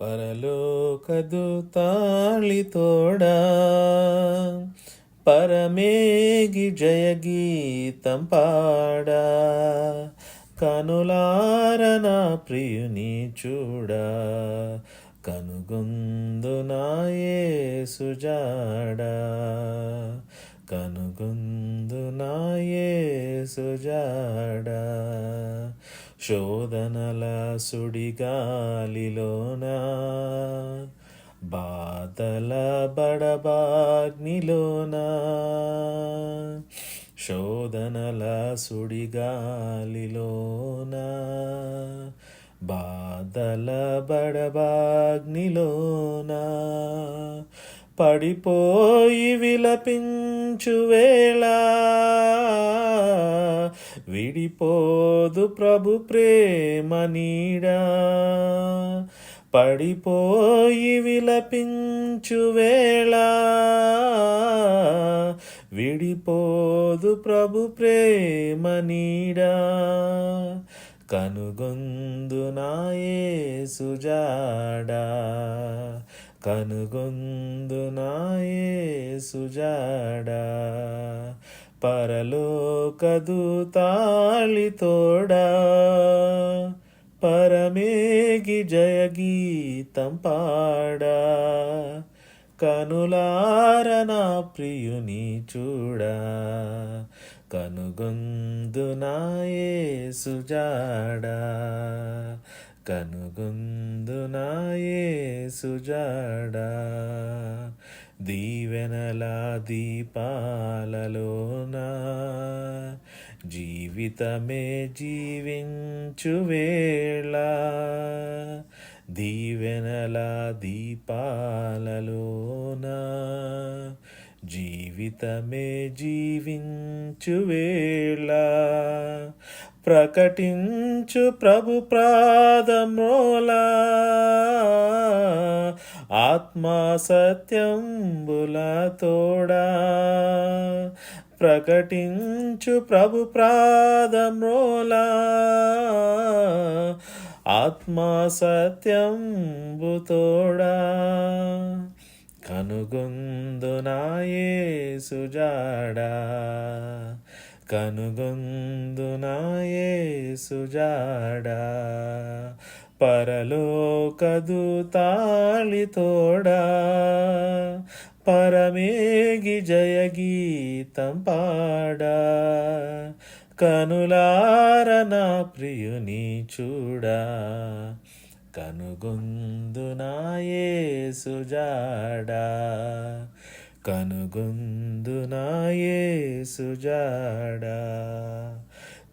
పరలోకదుతాళితోడా పరమేగి జయగీతం పాడా. కనులారన ప్రియుని చూడా. కనుగొందు నాయే సుజాడా కనుగొందు నాయే సుజాడా శోధనల సుడిగాలిలోన బాధల బడబాగ్నిలోన. శోధనల సుడిగాలిలోన బాధల బడబాగ్నిలోన. పడిపోయి విలపించు వేళ విడిపోదు ప్రభు ప్రేమ నీడా. పడిపోయి విలపించు వేళ. విడిపోదు ప్రభు ప్రేమ నీడా. కనుగొందు నాయే సుజాడా కనుగొందు నాయే సుజాడా పరలోకదూతాళితోడా పరమేగి జయగీతం పాడా. కనులారనా ప్రియుని చూడా. కనుగొందు నాయే సుజాడా కనుగొందు నాయే సుజాడా దీవెనలా దీపాలలోనా జీవితమే జీవించు వేళ. దీవెనలా దీపాలలోనా జీవితమే జీవించు వేళ. ప్రకటించు ప్రభు ప్రాదమ్రోల ఆత్మా సత్యంబుల తోడా. ప్రకటించు ప్రభు ప్రాదమ్రోల ఆత్మా సత్యంబు తోడా. కనుగొందు నాయే సుజాడా కనుగొందు కదూ తాళి తోడా. పరమేగి జయగీతం పాడా. నా ప్రియుని చూడా. కనుగొందు కనుగొందునాయేసుజాడా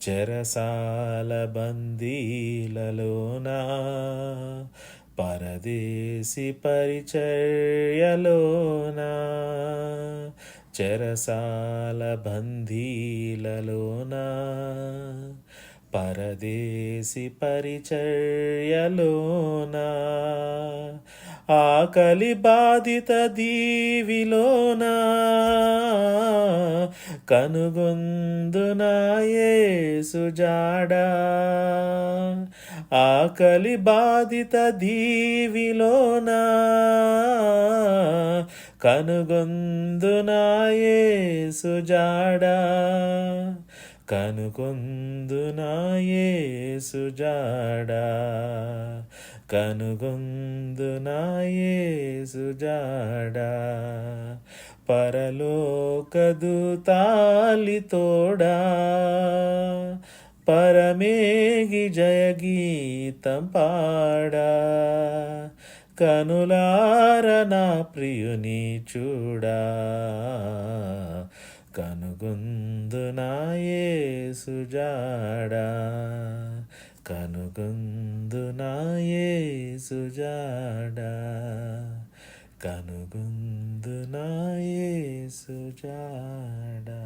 చెరసాల బందీలలోనా? పరదేశి పరిచర్యలోనా? చెరసాల బందీలలోనా? పరదేశి పరిచర్యలోనా? ఆకలి బాధిత దీవిలోన కనుగొందు నాయే ఆకలి బాధిత దీవిలోనా కనుగొందు నాయే సుజాడా కనుగొందు నాయే సుజాడా కనుగొందు పరలోకదూతాలితోడా పరమేగి జయగీతం పాడా. కనులారనా ప్రియుని చూడా. కనుగొందు నాయే సుజాడా కనుగొందు నాయే కనుగొందు నాయే సుజాడా